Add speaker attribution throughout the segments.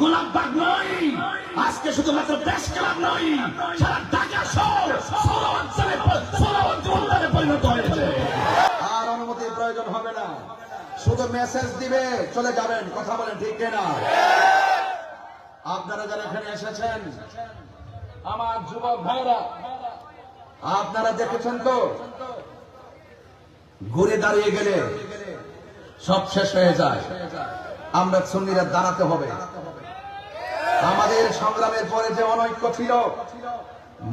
Speaker 1: গোলাপবাগ নই আজকে শুধুমাত্র প্রেস ক্লাব নই সারা ঢাকা শহর ষোলো অঞ্চলে ষোলো অঞ্চলে পরিণত হয়েছে।
Speaker 2: আর অনুমতির প্রয়োজন হবে না। শুধু মেসেজ দিবে, চলে যাবেন, কথা বলেন ঠিক না আপনারা যারা এখানে এসেছেন, আমার যুবক ভাইরা, আপনারা দেখেছেন তো? ঘুরে দাঁড়িয়ে গেলে সব শেষ হয়ে যায়। আমরা সুন্নিরা দাঁড়াতে হবে। আমাদের সংগ্রামের পরে যে অনৈক্য ছিল,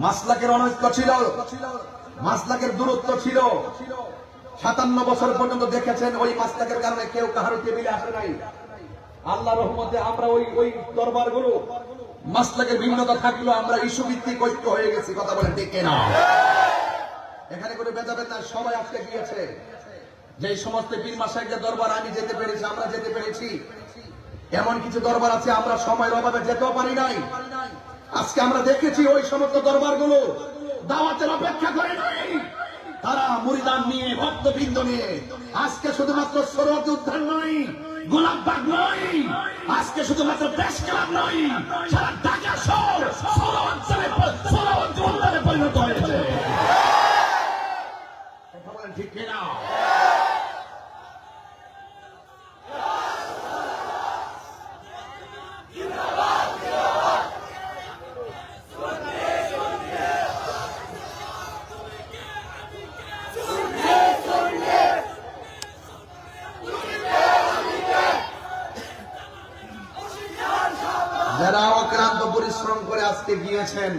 Speaker 2: মাসলাকের অনৈক্য ছিল, মাসলাকের দূরত্ব ছিল। সাতান্ন বছর পর্যন্ত দেখেছেন ওই মাসলাকের কারণে কেউ কাহার টেবিলে আসে নাই। আল্লাহ রহমতে আমরা ওই ওই দরবারগুলো মাসলাকের ভিন্নতা থাকলেও আমরা ইস্যু ভিত্তিক ঐক্য হয়ে গেছি, কথা বলে ডেকে না এখানে কোনো ভেদাভেদ না সবাই আজকে গিয়েছে। যে সমস্ত পীর মাসাইদের দরবার, আমি যেতে পেরেছি, আমরা যেতে পেরেছি। এমন কিছু দরবার আছে, আমরা সময়ের অভাবে যেতেও পারি নাই। আজকে আমরা দেখেছি ওই সমস্ত দরবারগুলো দাওয়াতের অপেক্ষা করে নাই। তারা মুরিদান নিয়ে, ভক্তবৃন্দ নিয়ে, আজকে শুধুমাত্র সরত উদ্ধার নয়
Speaker 1: গোলাপবাগ নই আজকে শুধুমাত্র প্রেস ক্লাব নই সারা ঢাকা শহর ষোলো অঞ্চলে ষোলো পরিণত হয়েছে।
Speaker 2: কথা বলেন ঠিক কিনা? যারা অক্রান্ত পরিশ্রম করে আজকে গিয়েছেন,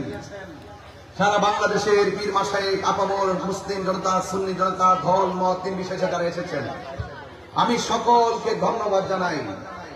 Speaker 2: সারা বাংলাদেশের বীর মাসায় আপামর মুসলিম জনতা, সুন্নি জনতা, ধর্ম, তিন বিশেষে যারা এসেছেন। আমি সকলকে ধন্যবাদ জানাই।